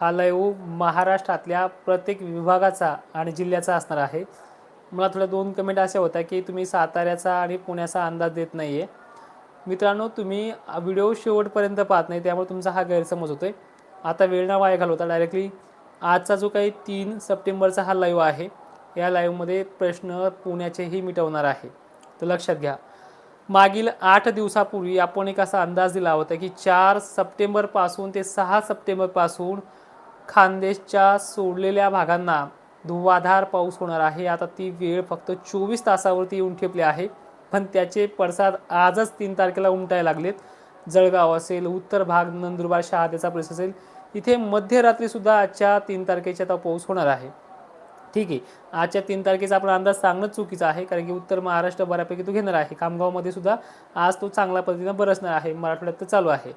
हा महाराष्ट्रातल्या प्रत्येक विभागाचा आणि जिल्ह्याचा असणार आहे. मला थोड्या दोन कमेंट अशा होत्या की तुम्ही साताऱ्याचा आणि पुण्याचा अंदाज देत नाही आहे मित्रांनो तुम्ही व्हिडिओ शेवटपर्यंत पाहत नाही त्यामुळे तुमचा हा गैरसमज होतोय. आता वेळ ना वाया घालवता डायरेक्टली आजचा जो काही तीन सप्टेंबरचा हा लाईव्ह आहे या लाईव्हमध्ये प्रश्न पुण्याचेही मिटवणार आहे. तर लक्षात घ्या. मागील आठ दिवसापूर्वी आपण एक असा अंदाज दिला होता की चार सप्टेंबरपासून ते सहा सप्टेंबरपासून खानदेशच्या सोडलेल्या भागांना धुवाधार पाऊस होणार आहे. आता ती वेळ फक्त चोवीस तासावरती येऊन ठेपली आहे. पण त्याचे पडसाद आजच तीन तारखेला उमटायला लागलेत. जळगाव असेल उत्तर भाग नंदुरबार शहाद्याचा प्रदेश असेल इथे मध्यरात्रीसुद्धा आजच्या तीन तारखेच्या आता पाऊस होणार आहे. ठीक आहे. आजच्या तीन तारखेचा आपण अंदाज सांगणं चुकीचा आहे कारण की उत्तर महाराष्ट्र बऱ्यापैकी तो घेणार आहे. खामगावमध्ये सुद्धा आज तो चांगल्या पद्धतीनं बरसणार आहे. मराठवाड्यात तर चालू आहे.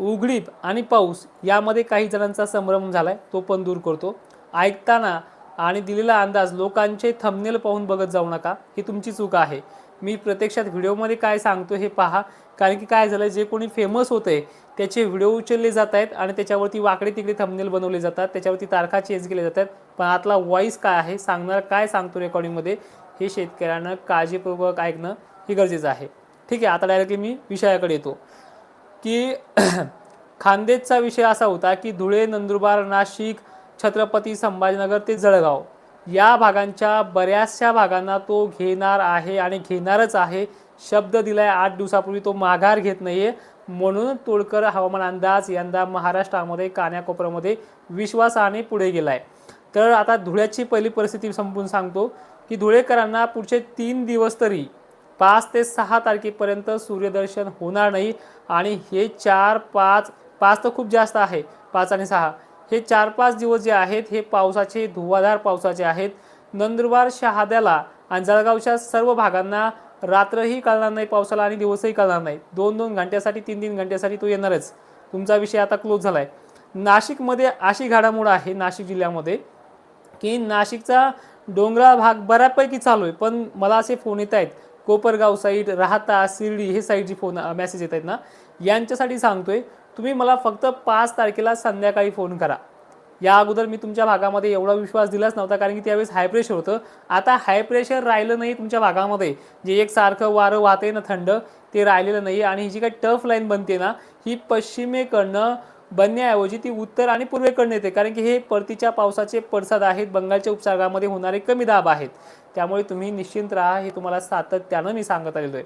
उघडीप आणि पाऊस यामध्ये काही जणांचा संभ्रम झाला आहे तो पण दूर करतो. ऐकताना आणि दिलेला अंदाज लोकांचे थंबनेल पाहून बघत जाऊ नका ही तुमची चूक आहे. मी प्रत्यक्षात व्हिडिओमध्ये काय सांगतो हे पहा कारण की काय झालं जे कोणी फेमस होते त्याचे व्हिडिओ उचलले जात आहेत आणि त्याच्यावरती वाकडे तिकडे थंबनेल बनवले जातात त्याच्यावरती तारखा चेंज केल्या जातात पण आतला व्हॉईस काय आहे सांगणार काय सांगतो रेकॉर्डिंगमध्ये हे शेतकऱ्यांना काळजीपूर्वक ऐकणं हे गरजेचं आहे. ठीक आहे आता डायरेक्टली मी विषयाकडे येतो. की खानदेशचा विषय असा होता की धुळे नंदुरबार नाशिक छत्रपती संभाजीनगर ते जळगाव या भागांच्या बऱ्याचशा भागांना तो घेणार आहे आणि घेणारच आहे. शब्द दिलाय आठ दिवसापूर्वी तो माघार घेत नाहीये. म्हणून तोडकर हवामान अंदाज यंदा महाराष्ट्रामध्ये कान्याकोपऱ्यामध्ये विश्वासाने पुढे गेलाय. तर आता धुळ्याची पहिली परिस्थिती संपून सांगतो की धुळेकरांना पुढचे तीन दिवस तरी पाच ते सहा तारखेपर्यंत सूर्यदर्शन होणार नाही आणि हे चार पाच पाच तर खूप जास्त आहे. पाच आणि सहा. हे चार पाच दिवस जे आहेत हे पावसाचे धुवाधार पावसाचे आहेत. नंदुरबार शहाद्याला आणि जळगावच्या सर्व भागांना रात्रही कळणार नाही पावसाला आणि दिवसही कळणार नाही. दोन दोन घंट्यासाठी तीन तीन घंट्यासाठी तो येणारच. तुमचा विषय आता क्लोज झाला आहे नाशिकमध्ये अशी घडामोड आहे नाशिक जिल्ह्यामध्ये की नाशिकचा डोंगराळ भाग बऱ्यापैकी चालू आहे. पण मला असे फोन येत आहेत. कोपरगाव साईड राहता शिर्डी हे साईडचे फोन मेसेज येत आहेत ना. यांच्यासाठी सांगतोय तुम्ही मला फक्त पाच तारखेला संध्याकाळी फोन करा. या अगोदर मी तुमच्या भागामध्ये एवढा विश्वास दिलाच नव्हता कारण की त्यावेळेस हाय प्रेशर होतं. आता हाय प्रेशर राहिलं नाही तुमच्या भागामध्ये. जे एक सारखं वारं वाहते ना थंड ते राहिलेलं नाही. आणि ही जी काही टफ लाईन बनते ना ही पश्चिमेकडनं बनण्याऐवजी ती उत्तर आणि पूर्वेकडनं येते. कारण की हे परतीच्या पावसाचे पडसाद आहेत. बंगालच्या उपसागरामध्ये होणारे कमी दाब आहेत. त्यामुळे तुम्ही निश्चिंत राहा हे तुम्हाला सातत्यानं मी सांगत आलेलो आहे.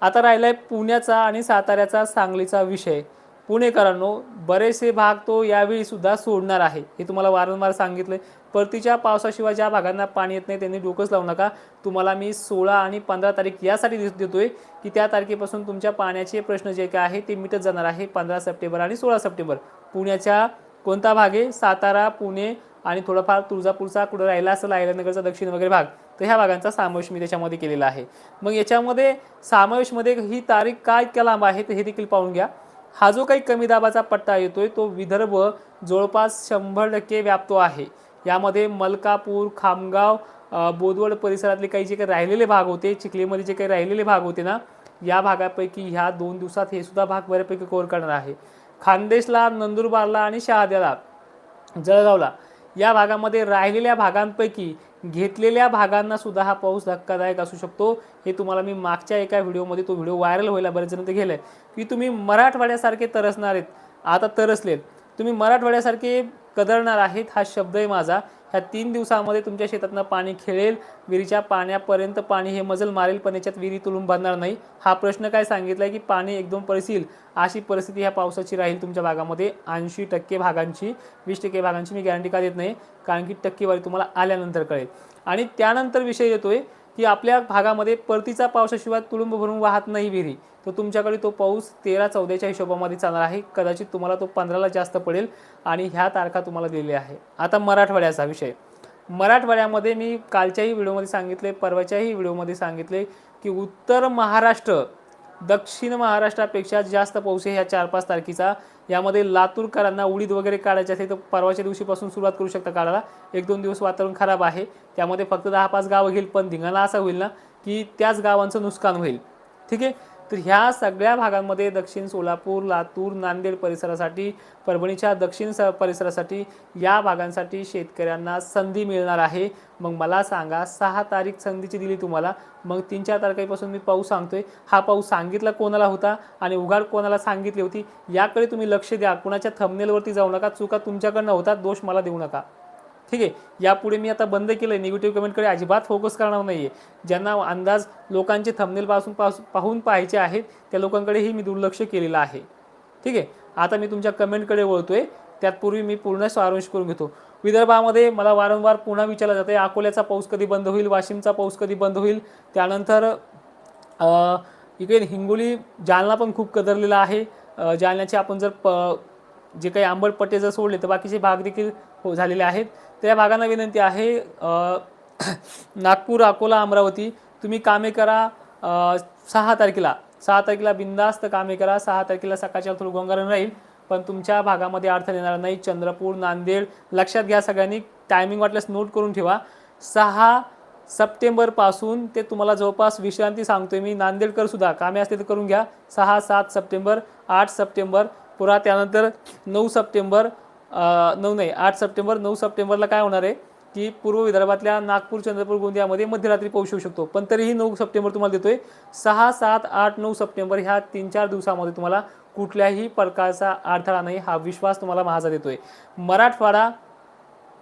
आता राहिलाय पुण्याचा आणि साताऱ्याचा सांगलीचा विषय. पुणेकरांनो बरेचसे भाग तो यावेळीसुद्धा सोडणार आहे हे तुम्हाला वारंवार सांगितलं परतीच्या पावसाशिवाय ज्या भागांना पाणी येत नाही त्यांनी डोकंच लावू नका. तुम्हाला मी सोळा आणि पंधरा तारीख यासाठी दिस देतोय की त्या तारखेपासून तुमच्या पाण्याचे प्रश्न जे काय आहे ते मिटत जाणार आहे पंधरा सप्टेंबर आणि सोळा सप्टेंबर. पुण्याच्या कोणता भाग आहे? सातारा पुणे आणि थोडाफार तुळजापूरचा कुठं राहिला असेल अहिल्यानगरचा दक्षिण वगैरे भाग तर ह्या भागांचा समावेश मी त्याच्यामध्ये केलेला आहे. मग याच्यामध्ये समावेशमध्ये ही तारीख काय इतक्या लांब आहे तर हे देखील पाहून घ्या. हा जो काही कमी दाबाचा पट्टा येतोय तो विदर्भ जवळपास शंभर टक्के व्यापतो आहे. यामध्ये मलकापूर खामगाव बोदवड परिसरातले काही जे काही राहिलेले भाग होते चिखलीमध्ये जे काही राहिलेले भाग होते ना या भागापैकी ह्या दोन दिवसात हे सुद्धा भाग बऱ्यापैकी कव्हर करणार आहे. खानदेशला नंदुरबारला आणि शहाद्याला जळगावला या भागामध्ये राहिलेल्या भागांपैकी घेतलेल्या भागांना सुद्धा हा पाऊस धक्कादायक असू शकतो. हे तुम्हाला मी मागच्या एका व्हिडिओमध्ये तो व्हिडिओ व्हायरल व्हायला बरेच जण ते गेले की तुम्ही मराठवाड्यासारखे तरसणार आहेत. आता तरसलेत. तुम्ही मराठवाड्यासारखे कदरणार आहेत हा शब्दही माझा. ह्या तीन दिवसामध्ये तुमच्या शेतातनं पाणी खेळेल. विहिरीच्या पाण्यापर्यंत पाणी हे मजल मारेल पण याच्यात विहिरी तुलून बांधणार नाही. हा प्रश्न काय सांगितला आहे की पाणी एकदम परसील अशी परिस्थिती ह्या पावसाची राहील तुमच्या भागामध्ये. ऐंशी टक्के भागांची वीस टक्के भागांची मी गॅरंटी का देत नाही कारण की टक्केवारी तुम्हाला आल्यानंतर कळेल. आणि त्यानंतर विषय येतोय की आपल्या भागामध्ये परतीचा पावसाशिवाय तुडुंब भरून वाहत नाही विहिरी. तर तुमच्याकडे तो पाऊस तेरा चौदाच्या हिशोबामध्ये चालणार आहे. कदाचित तुम्हाला तो पंधराला जास्त पडेल आणि ह्या तारखा तुम्हाला दिलेल्या आहे. आता मराठवाड्याचा विषय. मराठवाड्यामध्ये मी कालच्याही व्हिडिओमध्ये सांगितले परवाच्याही व्हिडिओमध्ये सांगितले की उत्तर महाराष्ट्र दक्षिण महाराष्ट्रापेक्षा जास्त पाऊस आहे ह्या चार पाच तारखेचा. यामध्ये लातूरकरांना उडीद वगैरे काढायचे असेल तर परवाच्या दिवशीपासून सुरुवात करू शकता काढायला. एक दोन दिवस वातावरण खराब आहे. त्यामध्ये फक्त दहा पाच गावं घेईल पण धिंगाणा असा होईल ना की त्याच गावांचं नुकसान होईल. ठीक आहे? तर ह्या सगळ्या भागांमध्ये दक्षिण सोलापूर लातूर नांदेड परिसरासाठी परभणीच्या दक्षिण स परिसरासाठी या भागांसाठी शेतकऱ्यांना संधी मिळणार आहे. मग मला सांगा सहा तारीख संधीची दिली तुम्हाला मग तीन चार तारखेपासून मी पाऊस सांगतोय. हा पाऊस सांगितला कोणाला होता आणि उघाड कोणाला सांगितली होती याकडे तुम्ही लक्ष द्या. कुणाच्या थंबनेलवरती जाऊ नका चुका तुमच्याकडनं होतात दोष मला देऊ नका. ठीक आहे? यापुढे मी आता बंद केलं आहे निगेटिव्ह कमेंटकडे अजिबात फोकस करणार नाही आहे ज्यांना अंदाज लोकांचे थंबनेलपासून पास पाहून पाहायचे आहेत त्या लोकांकडेही मी दुर्लक्ष केलेलं आहे. ठीक आहे? आता मी तुमच्या कमेंटकडे वळतो आहे त्यातपूर्वी मी पूर्ण सारांश करून घेतो. विदर्भामध्ये मला वारंवार पुन्हा विचारलं जातं आहे अकोल्याचा पाऊस कधी बंद होईल वाशिमचा पाऊस कधी बंद होईल? त्यानंतर इकडे हिंगोली जालना पण खूप कदरलेला आहे. जालन्याचे आपण जर प जे काही आंबट पट्टे जर सोडले तर बाकीचे भाग देखील हो झालेले आहेत. त्या भागांना विनंती आहे नागपूर अकोला अमरावती तुम्ही कामे करा सहा तारखेला. सहा तारखेला बिंदास्त कामे करा सहा तारखेला सकाळच्या थोडं गोंगारण राहील पण तुमच्या भागामध्ये अडथळा येणार नाही. चंद्रपूर नांदेड लक्षात घ्या सगळ्यांनी टायमिंग वाटल्यास नोट करून ठेवा. सहा सप्टेंबरपासून ते तुम्हाला जवळपास विश्रांती सांगतोय मी. नांदेडकर सुद्धा कामे असते तर करून घ्या. सहा सात सप्टेंबर आठ सप्टेंबर पुन्हा त्यानंतर नऊ सप्टेंबर नऊ नाही आठ सप्टेंबर नऊ सप्टेंबरला काय होणार आहे की पूर्व विदर्भातल्या नागपूर चंद्रपूर गोंदियामध्ये मध्यरात्री पाऊस येऊ शकतो. पण तरीही नऊ सप्टेंबर तुम्हाला देतोय. सहा सात आठ नऊ सप्टेंबर ह्या तीन चार दिवसामध्ये तुम्हाला कुठल्याही प्रकारचा अडथळा नाही हा विश्वास तुम्हाला महाजा देतोय मराठवाडा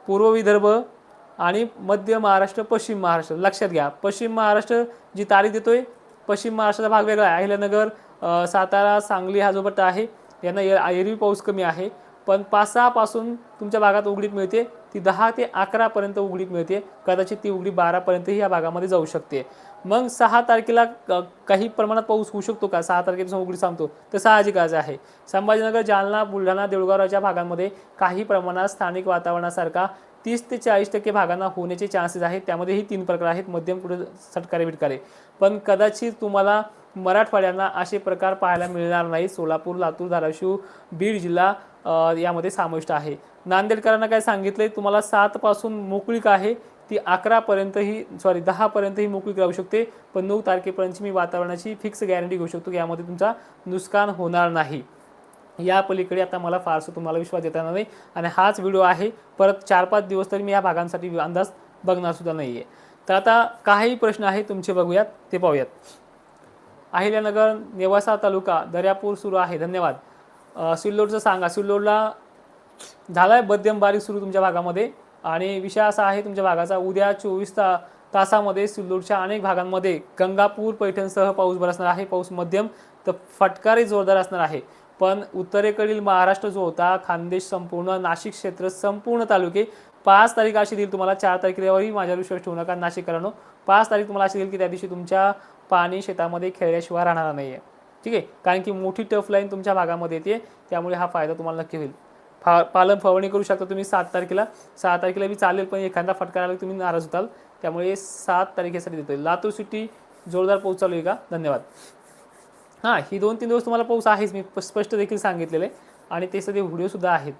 पूर्व विदर्भ आणि मध्य महाराष्ट्र पश्चिम महाराष्ट्र लक्षात घ्या. पश्चिम महाराष्ट्र जी तारीख देतोय पश्चिम महाराष्ट्राचा भाग वेगळा आहे. अहिल्यानगर सातारा सांगली हा जो पट्टा आहे यांना एरवी पाऊस कमी आहे. पण पाच सहापासून तुमच्या भागात उघडीप मिळते. ती दहा ते अकरापर्यंत उघडीप मिळते. कदाचित ती उघडी बारापर्यंतही या भागामध्ये जाऊ शकते. मग सहा तारखेला क- काही प्रमाणात पाऊस होऊ शकतो का? सहा तारखेपासून उघडी सांगतो तर साहजिकच आहे. संभाजीनगर जालना बुलढाणा देऊळगावच्या भागांमध्ये काही प्रमाणात स्थानिक वातावरणासारखा तीस ते चाळीस टक्के भागांना होण्याचे चान्सेस आहेत. त्यामध्येही तीन प्रकार आहेत. मध्यम पुढे सटकारे बिटकारे. पण कदाचित तुम्हाला मराठवाड्यांना असे प्रकार पाहायला मिळणार नाही सोलापूर लातूर धाराशिव बीड जिल्हा यामध्ये समाविष्ट आहे. नांदेडकरांना काय सांगितलंय? तुम्हाला सातपासून मोकळीक आहे. ती अकरापर्यंतही सॉरी दहापर्यंतही मोकळीक राहू शकते. पण नऊ तारखेपर्यंतची मी वातावरणाची फिक्स गॅरंटी घेऊ शकतो की यामध्ये तुमचा नुकसान होणार नाही. या पलीकडे आता मला फारसं तुम्हाला विश्वास देता येणार नाही. आणि हाच व्हिडिओ आहे. परत चार पाच दिवस तरी मी या भागांसाठी अंदाज बघणार सुद्धा नाही आहे तर आता काही प्रश्न आहे तुमचे बघूयात ते पाहूयात. अहिल्यानगर नेवासा तालुका दर्यापूर सुरू आहे. धन्यवाद. सिल्लोडचं सांगा. सिल्लोडला झाला आहे मध्यम बारीक सुरू तुमच्या भागामध्ये आणि विषय असा आहे तुमच्या भागाचा उद्या चोवीस ता तासामध्ये सिल्लोडच्या अनेक भागांमध्ये गंगापूर पैठणसह पाऊस बरसणार आहे. पाऊस मध्यम तर फटकारे जोरदार असणार आहे. पण उत्तरेकडील महाराष्ट्र जो होता खानदेश संपूर्ण नाशिक क्षेत्र संपूर्ण तालुके पाच तारीख अशी देईल तुम्हाला. चार तारखेवरही माझ्यावर विश्वास ठेवू नका नाशिककरांनो. पाच तारीख तुम्हाला अशी देईल की त्या दिवशी तुमच्या पाणी शेतामध्ये खेळल्याशिवाय राहणार नाही आहे ठीक आहे? कारण की मोठी टफ लाईन तुमच्या भागामध्ये येते त्यामुळे हा फायदा तुम्हाला नक्की होईल. फा पालन फवारणी करू शकता तुम्ही सात तारखेला. सहा तारखेला बी चालेल पण एखादा फटका आला तुम्ही नाराज होताल. त्यामुळे सात तारखेसाठी देतो लातूर सिटी जोरदार पाऊस चालू आहे का? धन्यवाद. हां ही दोन तीन दिवस तुम्हाला पाऊस आहेच मी स्पष्ट देखील सांगितलेले आणि ते सगळे व्हिडिओसुद्धा आहेत.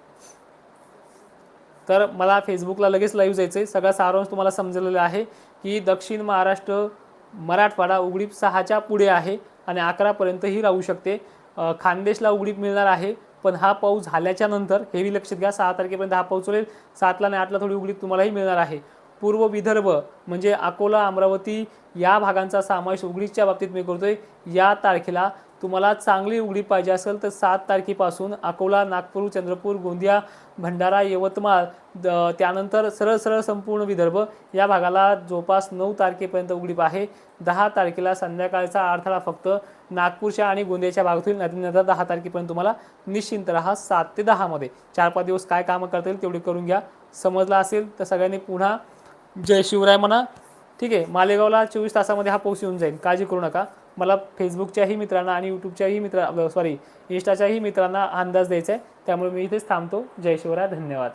तर मला फेसबुकला लगेच लाईव्ह जायचं आहे सगळा सारांश तुम्हाला समजलेला आहे की दक्षिण महाराष्ट्र मराठवाडा उघडीप सहाच्या पुढे आहे आणि अकरापर्यंतही राहू शकते. खानदेशला उघडीप मिळणार आहे पण हा पाऊस झाल्याच्यानंतर हेही लक्षात घ्या सहा तारखेपर्यंत हा पाऊस होईल सातला आणि आठला थोडी उघडीप तुम्हालाही मिळणार आहे. पूर्व विदर्भ म्हणजे अकोला अमरावती या भागांचा समावेश उघडीच्या बाबतीत मी करतोय. या तारखेला तुम्हाला चांगली उघडी पाहिजे असेल तर सात तारखेपासून अकोला नागपूर चंद्रपूर गोंदिया भंडारा यवतमाळ द- त्यानंतर सरळ सरळ संपूर्ण विदर्भ या भागाला जवळपास नऊ तारखेपर्यंत उघडीप आहे. दहा तारखेला संध्याकाळचा अडथळा फक्त नागपूरच्या आणि गोंदियाच्या भागात होईल नंतर दहा तारखेपर्यंत तुम्हाला निश्चिंत राहा सात ते दहामध्ये चार पाच दिवस काय कामं करता येईल तेवढे करून घ्या. समजलं असेल तर सगळ्यांनी पुन्हा जय शिवराय म्हणा. ठीक आहे मालेगावला चोवीस तासामध्ये हा पाऊस येऊन जाईल. काळजी करू नका. मला फेसबुकच्याही मित्रांना आणि यूट्यूबच्याही मित्रा सॉरी इंस्टाच्याही मित्रांना अंदाज द्यायचा आहे. त्यामुळे मी इथेच थांबतो. जय शिवराय धन्यवाद.